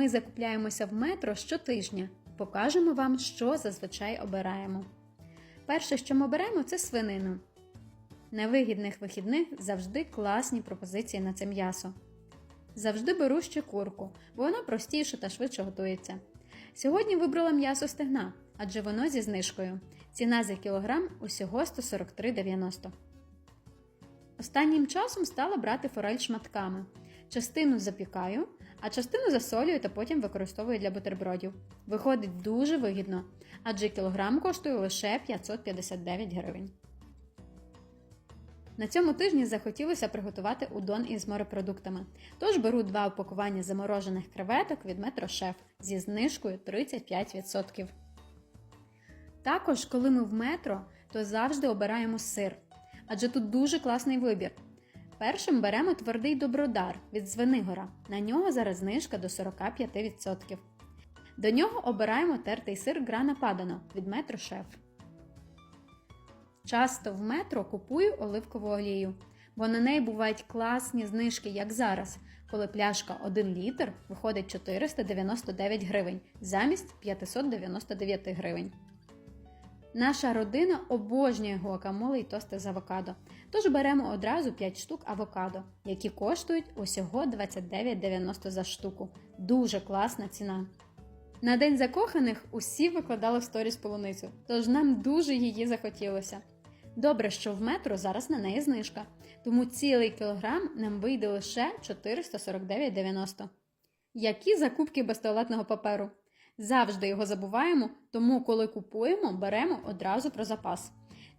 Ми закупляємося в метро щотижня. Покажемо вам, що зазвичай обираємо. Перше, що ми беремо, це свинину. На вигідних вихідних завжди класні пропозиції на це м'ясо. Завжди беру ще курку, бо вона простіша та швидше готується. Сьогодні вибрала м'ясо стегна, адже воно зі знижкою. Ціна за кілограм усього 143,90. Останнім часом стала брати форель шматками. Частину запікаю, а частину засолюю та потім використовую для бутербродів. Виходить дуже вигідно, адже кілограм коштує лише 559 гривень. На цьому тижні захотілося приготувати удон із морепродуктами. Тож беру два упакування заморожених креветок від Метро Шеф зі знижкою 35%. Також, коли ми в метро, то завжди обираємо сир, адже тут дуже класний вибір. Першим беремо твердий добродар від Звенигора. На нього зараз знижка до 45%. До нього обираємо тертий сир Грана Падано від Метро Шеф. Часто в метро купую оливкову олію, бо на неї бувають класні знижки, як зараз, коли пляшка 1 літр виходить 499 гривень замість 599 гривень. Наша родина обожнює гуакамоле і тости з авокадо, тож беремо одразу 5 штук авокадо, які коштують усього 29,90 за штуку. Дуже класна ціна. На день закоханих усі викладали в сторіс полуницю, тож нам дуже її захотілося. Добре, що в метро зараз на неї знижка, тому цілий кілограм нам вийде лише 449,90. Які закупки без туалетного паперу? Завжди його забуваємо, тому коли купуємо, беремо одразу про запас.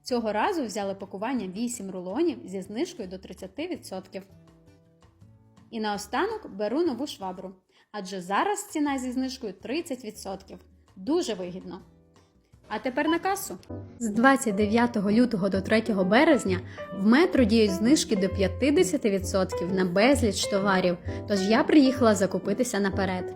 Цього разу взяли пакування 8 рулонів зі знижкою до 30%. І наостанок беру нову швабру, адже зараз ціна зі знижкою 30%. Дуже вигідно. А тепер на касу. З 29 лютого до 3 березня в метро діють знижки до 50% на безліч товарів, тож я приїхала закупитися наперед.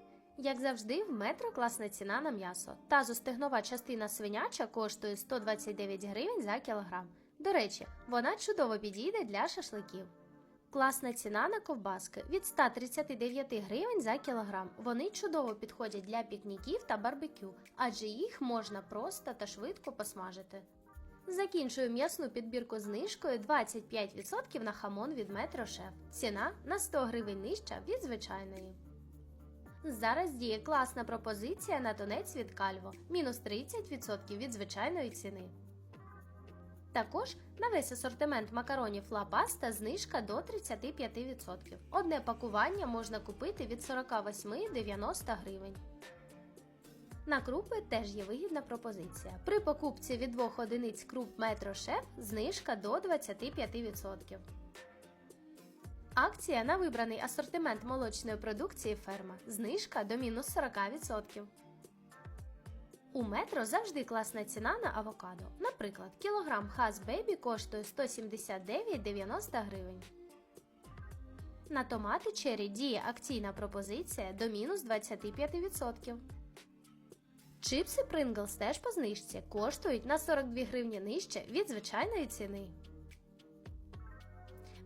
Як завжди, в метро класна ціна на м'ясо. Тазостегнова частина свиняча коштує 129 гривень за кілограм. До речі, вона чудово підійде для шашликів. Класна ціна на ковбаски від 139 гривень за кілограм. Вони чудово підходять для пікніків та барбекю, адже їх можна просто та швидко посмажити. Закінчую м'ясну підбірку знижкою 25% на хамон від Метро Шеф. Ціна на 100 гривень нижча від звичайної. Зараз діє класна пропозиція на тунець від Кальво мінус 30% від звичайної ціни. Також на весь асортимент макаронів Ла Паста знижка до 35%. Одне пакування можна купити від 48,90 гривень. На крупи теж є вигідна пропозиція. При покупці від двох одиниць круп Метро Шеф знижка до 25%. Акція на вибраний асортимент молочної продукції ферма. Знижка до мінус 40%. У метро завжди класна ціна на авокадо. Наприклад, кілограм Хас Бейбі коштує 179,90 гривень. На томати черрі діє акційна пропозиція до мінус 25%. Чипси Pringles теж по знижці коштують на 42 гривні нижче від звичайної ціни.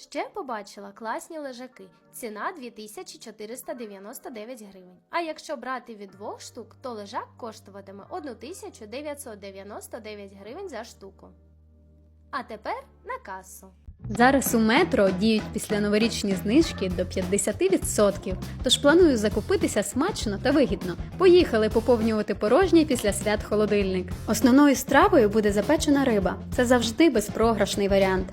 Ще побачила класні лежаки. Ціна 2499 гривень. А якщо брати від двох штук, то лежак коштуватиме 1999 гривень за штуку. А тепер на касу. Зараз у метро діють після новорічні знижки до 50%, тож планую закупитися смачно та вигідно. Поїхали поповнювати порожній після свят холодильник. Основною стравою буде запечена риба. Це завжди безпрограшний варіант.